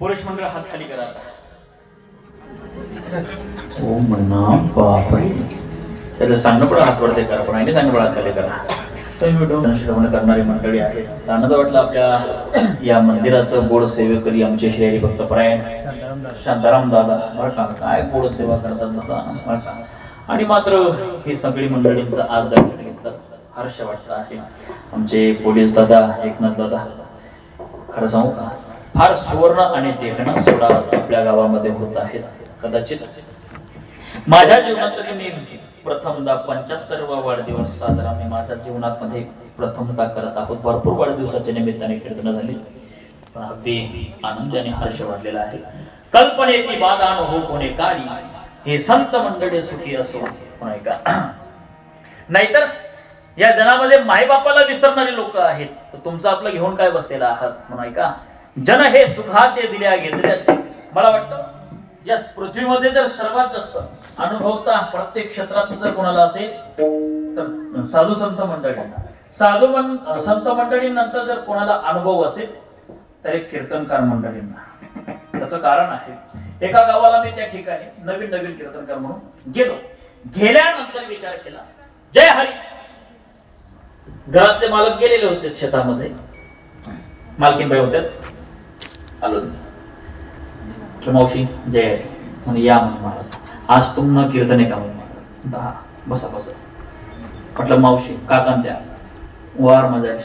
पुरुष मंडळ हात खाली करा ओ म्हणा बापरे. त्याला सांगणं पण हात वरते करा पण आईने सांगणं पण हात खाली करा. श्रवण करणारी मंडळी आहे आनंद वाटला आपल्या या मंदिराचं गोड सेवेकरी आमचे श्रेय भक्त परायण. शांताराम दादा बरं का काय गोड सेवा करतात दादा बरं का. आणि मात्र ही सगळी मंडळींचं आज दर्शन घेतलं हर्ष वाटलं आहे. आमचे पोलीस दादा एकनाथ दादा खरं सांगू का फार सुवर्ण आणि देखणा सोडा आपल्या गावामध्ये होत आहेत. कदाचित माझ्या जीवनात तरी मी प्रथमदा पंच्याहत्तरवा वाढदिवस साजरा. मी माझ्या जीवनात मध्ये प्रथमदा करत आहोत. भरपूर वाढदिवसाच्या निमित्ताने कीर्तन झाली. पण अगदी आनंद आणि हर्ष वाढलेला आहे. कल्पनेची बादान हो कोणे कारी हे संत मंडळी सुखी असो पण ऐका नाहीतर या जनामध्ये मायबापाला विसरणारे लोक आहेत. तर तुमचं आपलं घेऊन काय बसलेला आहात म्हणून ऐका जन हे सुखाचे दिल्या घेतल्याचे मला वाटतं या पृथ्वीमध्ये जर सर्वात जास्त अनुभवता प्रत्येक क्षेत्रात जर कोणाला असेल तर साधू संत मंडळींना साधू मन संत मंडळींनंतर जर कोणाला अनुभव असेल तर एक कीर्तनकार मंडळींना. त्याचं कारण आहे. एका गावाला मी त्या ठिकाणी नवीन नवीन कीर्तनकार म्हणून गेलो. गेल्यानंतर विचार केला जय हरी! घरातले मालक गेलेले होते शेतामध्ये. मालकीनबाई होत्या. आलो. मावशी जय हरी. म्हणून या म्हणून महाराज. आज तुम्हाला कीर्तन आहे का दहा बसा बसा. म्हटलं मावशी काकान त्या वार आहे.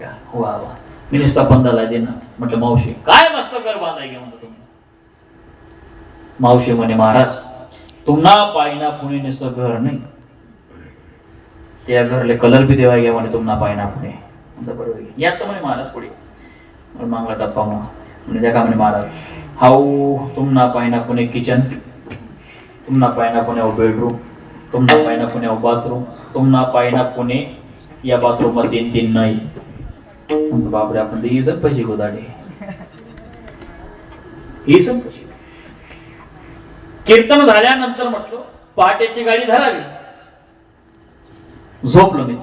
का? वा वा. मी नुसता पंधाला दे ना म्हटलं मावशी काय मस्त घर बांधाय घ्या म्हणतो तुम्ही? मावशी म्हणे महाराज तुम्हा पायना पुणे नुसतं घर नाही. त्या घरले कलर बी देवा घ्या म्हणे तुम्हा पायना पुणे. बरोबर आहे. या तर म्हणे महाराज पुढे. मागला टप्पा मग म्हणजे त्या का म्हणे महाराज? हाऊ तुम्हा पायना पुणे किचन. तुम्हा पायना पुणे बेडरूम तुम्हा पायना पुणे बाथरूम तुम्हा पायना पुणे या बाथरूममध्ये तीन तीन नाही. म्हणतो बापरे आपण ही इज्जत पाहिजे गोदाडे इज्जत पैसे कीर्तन झाल्यानंतर म्हटलो पहाटेची गाडी धरावी. झोपलो मी.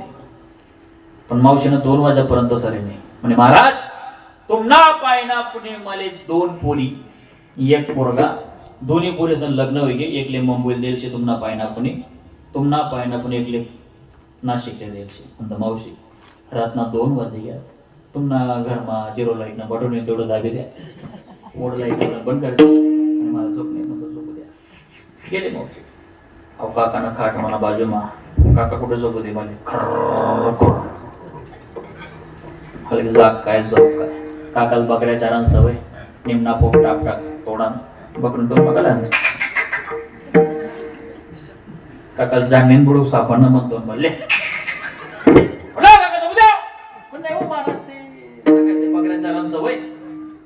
पण मावशीनं दोन वाजेपर्यंत सरे नाही म्हणे महाराज तुम्हाला पायना पुणे मले दोन पोरी एक पोरगा दोन्ही पोरेसन लग्न होई एकले मुंबईला द्यायचे तुम्हाला पायना पुणे. तुम्हाला पायना पुणे एकले नाशिकला द्यायचे म्हणतो मावशी. रातना दोन वाजे घ्या तुम्हाला घरमा झिरो लाइट ना बटून तेवढं दाबी द्या. मोड लाइट बंद कर. आणि मला झोप नाही म्हणतो झोपू द्या. गेले मावशी. अहो काकानं खाट मला बाजूमा. काका कुठे झोपू दे मला? खर खर्र जाग काय झोप काय. काकाला बकऱ्या चारांसवय निमना पोट टाक टाक तोडा बकरून तो बघायला काकाला जागण्यान बुडू सापडणं म्हणतो म्हणले "उठा काका, द्या." म्हणलं, "हो महाराज, ते सवय.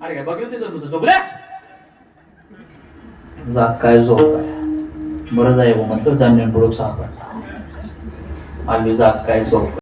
अरे काय बघितलं ते म्हणतो झोपू द्या. जाग काय झोप काय बरं जाय म्हणतो जागण्यान बुडू सापडणं आली जाग काय झोप